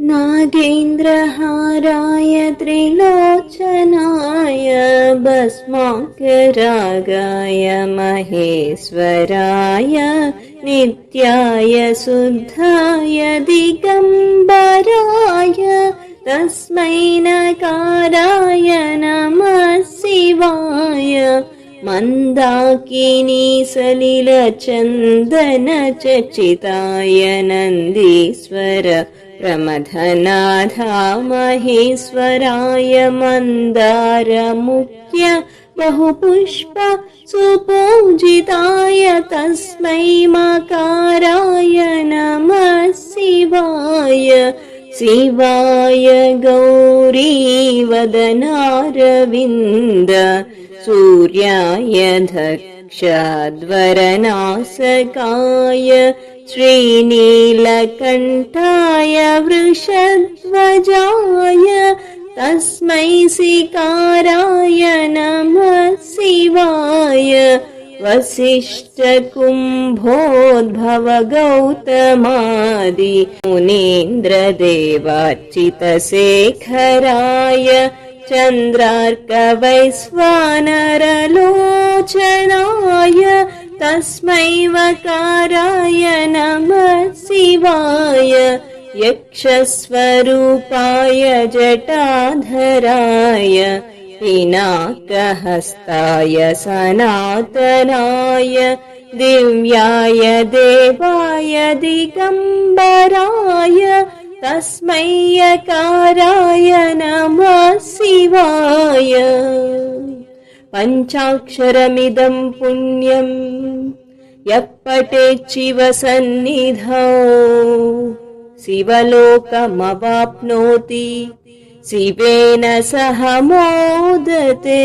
नागेन्द्रहाराय त्रिलोचनाय भस्माकरागाय महेश्वराय नित्याय शुद्धाय दिगम्बराय तस्मै नकाराय नमः शिवाय मन्दाकिनी सलिलचन्दनचचिताय नन्दीश्वर प्रमथनाथा महेश्वराय मन्दारमुख्य बहुपुष्प सुपूजिताय तस्मै मकाराय नमः शिवाय शिवाय गौरीवदनारविन्द सूर्याय धक्षाध्वरनासकाय श्रीनीलकण्ठाय वृषध्वजाय तस्मै सिकाराय नमः शिवाय वसिष्ठकुम्भोद्भव गौतमादि मुनीन्द्रदेवार्चितशेखराय चन्द्रार्कवैश्वानरलोचनाय तस्मै वकाराय नमः शिवाय यक्षस्वरूपाय जटाधराय पिनाकहस्ताय सनातनाय दिव्याय देवाय दिगम्बराय तस्मै यकाराय नमः शिवाय। पञ्चाक्षरमिदं पुण्यम् यः पठेच्छिव सन्निधौ शिवलोकमवाप्नोति शिवेन सह मोदते